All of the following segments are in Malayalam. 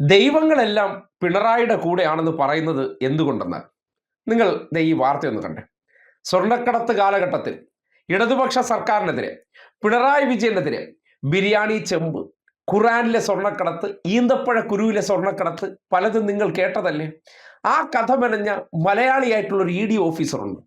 ദൈവങ്ങളെല്ലാം പിണറായിയുടെ കൂടെയാണെന്ന് പറയുന്നത് എന്തുകൊണ്ടെന്നാൽ നിങ്ങൾ ഈ വാർത്തയൊന്ന് കണ്ടേ. സ്വർണക്കടത്ത് കാലഘട്ടത്തിൽ ഇടതുപക്ഷ സർക്കാരിനെതിരെ പിണറായി വിജയനെതിരെ ബിരിയാണി ചെമ്പ് ഖുറാനിലെ സ്വർണക്കടത്ത് ഈന്തപ്പഴ കുരുവിലെ സ്വർണക്കടത്ത് പലതും നിങ്ങൾ കേട്ടതല്ലേ? ആ കഥ മെനഞ്ഞ മലയാളിയായിട്ടുള്ള ഒരു ഇ ഡി ഓഫീസറുണ്ട്.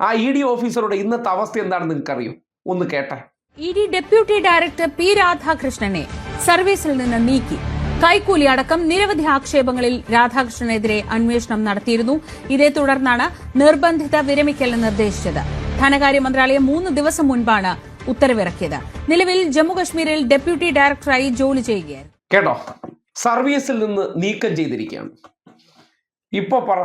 ആ ഇ ഡി ഓഫീസറുടെ ഇന്നത്തെ അവസ്ഥ എന്താണെന്ന് നിങ്ങൾക്കറിയോ? ഒന്ന് കേട്ടെ. E D deputy director P രാധാകൃഷ്ണനെ സർവീസിൽ നിന്ന് നീക്കി. കൈക്കൂലി അടക്കം നിരവധി ആക്ഷേപങ്ങളിൽ രാധാകൃഷ്ണനെതിരെ അന്വേഷണം നടത്തിയിരുന്നു. ഇതേ തുടർന്നാണ് നിർബന്ധിത വിരമിക്കൽ നിർദ്ദേശിച്ചത്. ധനകാര്യ മന്ത്രാലയം മൂന്ന് ദിവസം മുൻപാണ് ഉത്തരവിറക്കിയത്. നിലവിൽ ജമ്മുകശ്മീരിൽ ഡെപ്യൂട്ടി ഡയറക്ടറായി ജോലി ചെയ്യുകയായിരുന്നു. കേട്ടോ സർവീസിൽ നിന്ന് നീക്കം ചെയ്തിരിക്കുകയാണ്. ഇപ്പൊ പറ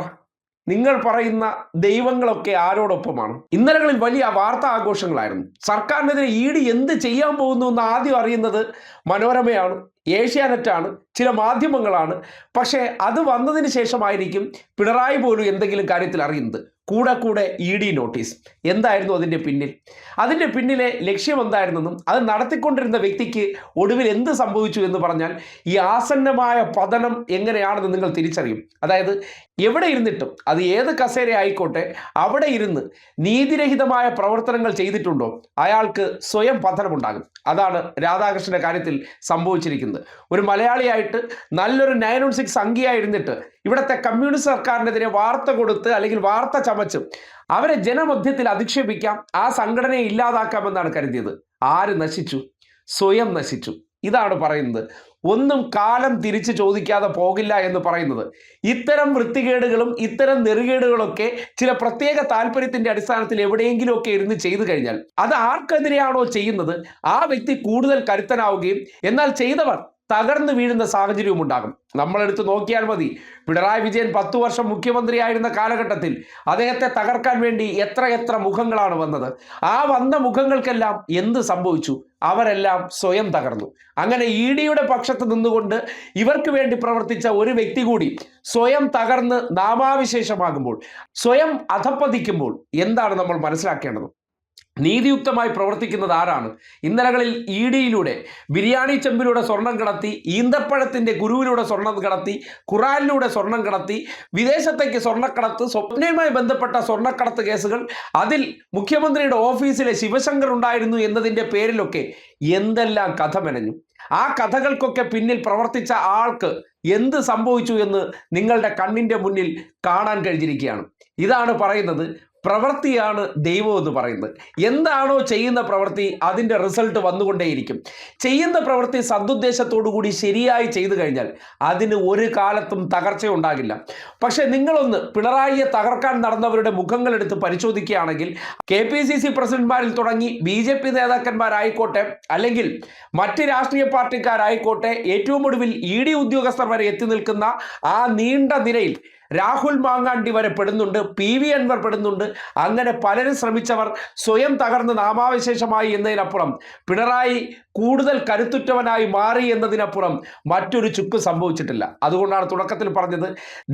നിങ്ങൾ പറയുന്ന ദൈവങ്ങളൊക്കെ ആരോടൊപ്പമാണ്. ഇന്നലകളിൽ വലിയ വാർത്താ ആഘോഷങ്ങളായിരുന്നു സർക്കാരിനെതിരെ ഇ ഡി എന്ത് ചെയ്യാൻ പോകുന്നു എന്ന് ആദ്യം അറിയുന്നത് മനോരമയാണ് ഏഷ്യാനെറ്റാണ് ചില മാധ്യമങ്ങളാണ്. പക്ഷേ അത് വന്നതിന് ശേഷമായിരിക്കും പിണറായി പോലും എന്തെങ്കിലും കാര്യത്തിൽ അറിയുന്നത്. കൂടെ കൂടെ ഇ ഡി നോട്ടീസ്. എന്തായിരുന്നു അതിന്റെ പിന്നിൽ? അതിന്റെ പിന്നിലെ ലക്ഷ്യം എന്തായിരുന്നെന്നും അത് നടത്തിക്കൊണ്ടിരുന്ന വ്യക്തിക്ക് ഒടുവിൽ എന്ത് സംഭവിച്ചു എന്ന് പറഞ്ഞാൽ ഈ ആസന്നമായ പതനം എങ്ങനെയാണെന്ന് നിങ്ങൾ തിരിച്ചറിയും. അതായത് എവിടെ ഇരുന്നിട്ടും അത് ഏത് കസേര ആയിക്കോട്ടെ അവിടെ ഇരുന്ന് നീതിരഹിതമായ പ്രവർത്തനങ്ങൾ ചെയ്തിട്ടുണ്ടോ അയാൾക്ക് സ്വയം പതനമുണ്ടാകും. അതാണ് രാധാകൃഷ്ണന്റെ കാര്യത്തിൽ സംഭവിച്ചിരിക്കുന്നത്. ഒരു മലയാളിയായിട്ട് നല്ലൊരു നയൻ വൺ സിക്സ് അംഗിയായിരുന്നിട്ട് ഇവിടുത്തെ കമ്മ്യൂണിസ്റ്റ് സർക്കാരിനെതിരെ വാർത്ത കൊടുത്ത് അല്ലെങ്കിൽ വാർത്ത ചമച്ച് അവരെ ജനമധ്യത്തിൽ അധിക്ഷേപിക്കാം ആ സംഘടനയെ ഇല്ലാതാക്കാമെന്നാണ് കരുതിയത്. ആര് നശിച്ചു? സ്വയം നശിച്ചു. ഇതാണ് പറയുന്നത്. ഒന്നും കാലം തിരിച്ചു ചോദിക്കാതെ പോകില്ല എന്ന് പറയുന്നത്. ഇത്തരം വൃത്തികേടുകളും ഇത്തരം നെറുകേടുകളൊക്കെ ചില പ്രത്യേക താല്പര്യത്തിന്റെ അടിസ്ഥാനത്തിൽ എവിടെയെങ്കിലുമൊക്കെ ഇരുന്ന് ചെയ്തു കഴിഞ്ഞാൽ അത് ആർക്കെതിരെയാണോ ചെയ്യുന്നത്? ആ വ്യക്തി കൂടുതൽ കരുത്തനാവുകയും എന്നാൽ ചെയ്തവർ തകർന്നു വീഴുന്ന സാഹചര്യവും ഉണ്ടാകും. നമ്മളെടുത്ത് നോക്കിയാൽ മതി. പിണറായി വിജയൻ പത്തു വർഷം മുഖ്യമന്ത്രിയായിരുന്ന കാലഘട്ടത്തിൽ അദ്ദേഹത്തെ തകർക്കാൻ വേണ്ടി എത്ര എത്ര മുഖങ്ങളാണ് വന്നത്. ആ വന്ന മുഖങ്ങൾക്കെല്ലാം എന്ത് സംഭവിച്ചു? അവരെല്ലാം സ്വയം തകർന്നു. അങ്ങനെ ഇ ഡിയുടെ പക്ഷത്ത് നിന്നുകൊണ്ട് ഇവർക്ക് വേണ്ടി പ്രവർത്തിച്ച ഒരു വ്യക്തി കൂടി സ്വയം തകർന്ന് നാമാവിശേഷമാകുമ്പോൾ സ്വയം അധപ്പതിക്കുമ്പോൾ എന്താണ് നമ്മൾ മനസ്സിലാക്കേണ്ടത്? നീതിയുക്തമായി പ്രവർത്തിക്കുന്നത് ആരാണ്? ഇന്നലകളിൽ ഇ ഡിയിലൂടെ ബിരിയാണി ചെമ്പിലൂടെ സ്വർണം കടത്തി ഈന്തപ്പഴത്തിന്റെ ഗുരുവിലൂടെ സ്വർണം കടത്തി ഖുറാനിലൂടെ സ്വർണം കടത്തി വിദേശത്തേക്ക് സ്വർണക്കടത്ത് സ്വപ്നയുമായി ബന്ധപ്പെട്ട സ്വർണക്കടത്ത് കേസുകൾ അതിൽ മുഖ്യമന്ത്രിയുടെ ഓഫീസിലെ ശിവശങ്കർ ഉണ്ടായിരുന്നു എന്നതിന്റെ പേരിലൊക്കെ എന്തെല്ലാം കഥ മെനഞ്ഞു? ആ കഥകൾക്കൊക്കെ പിന്നിൽ പ്രവർത്തിച്ച ആൾക്ക് എന്ത് സംഭവിച്ചു എന്ന് നിങ്ങളുടെ കണ്ണിന്റെ മുന്നിൽ കാണാൻ കഴിഞ്ഞിരിക്കുകയാണ്. ഇതാണ് പറയുന്നത് പ്രവൃത്തിയാണ് ദൈവം എന്ന് പറയുന്നത്. എന്താണോ ചെയ്യുന്ന പ്രവൃത്തി അതിന്റെ റിസൾട്ട് വന്നുകൊണ്ടേയിരിക്കും. ചെയ്യുന്ന പ്രവൃത്തി കൂടി ശരിയായി ചെയ്തു കഴിഞ്ഞാൽ അതിന് ഒരു കാലത്തും തകർച്ച ഉണ്ടാകില്ല. പക്ഷേ നിങ്ങളൊന്ന് പിണറായിയെ തകർക്കാൻ നടന്നവരുടെ മുഖങ്ങളെടുത്ത് പരിശോധിക്കുകയാണെങ്കിൽ കെ പി സി സി പ്രസിഡന്റ്മാരിൽ തുടങ്ങി ബി ജെ പി നേതാക്കന്മാരായിക്കോട്ടെ അല്ലെങ്കിൽ മറ്റ് രാഷ്ട്രീയ പാർട്ടിക്കാരായിക്കോട്ടെ ഏറ്റവും ഒടുവിൽ ഇ ഡി ഉദ്യോഗസ്ഥർ വരെ എത്തി നിൽക്കുന്ന ആ നീണ്ട നിരയിൽ രാഹുൽ മാങ്ങാണ്ടി വരെ പെടുന്നുണ്ട് പി വി അൻവർ പെടുന്നുണ്ട്. അങ്ങനെ പലരും ശ്രമിച്ചവർ സ്വയം തകർന്ന് നാമാവശേഷമായി എന്നതിനപ്പുറം പിണറായി കൂടുതൽ കരുത്തുറ്റവനായി മാറി എന്നതിനപ്പുറം മറ്റൊരു ചുക്ക് സംഭവിച്ചിട്ടില്ല. അതുകൊണ്ടാണ് തുടക്കത്തിൽ പറഞ്ഞത്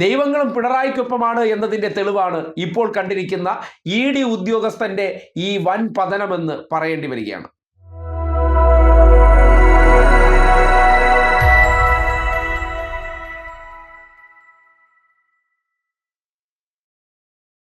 ദൈവങ്ങളും പിണറായിക്കൊപ്പമാണ് എന്നതിന്റെ തെളിവാണ് ഇപ്പോൾ കണ്ടിരിക്കുന്ന ഇ ഡി ഉദ്യോഗസ്ഥന്റെ ഈ വൻ പതനമെന്ന് പറയേണ്ടി വരികയാണ്.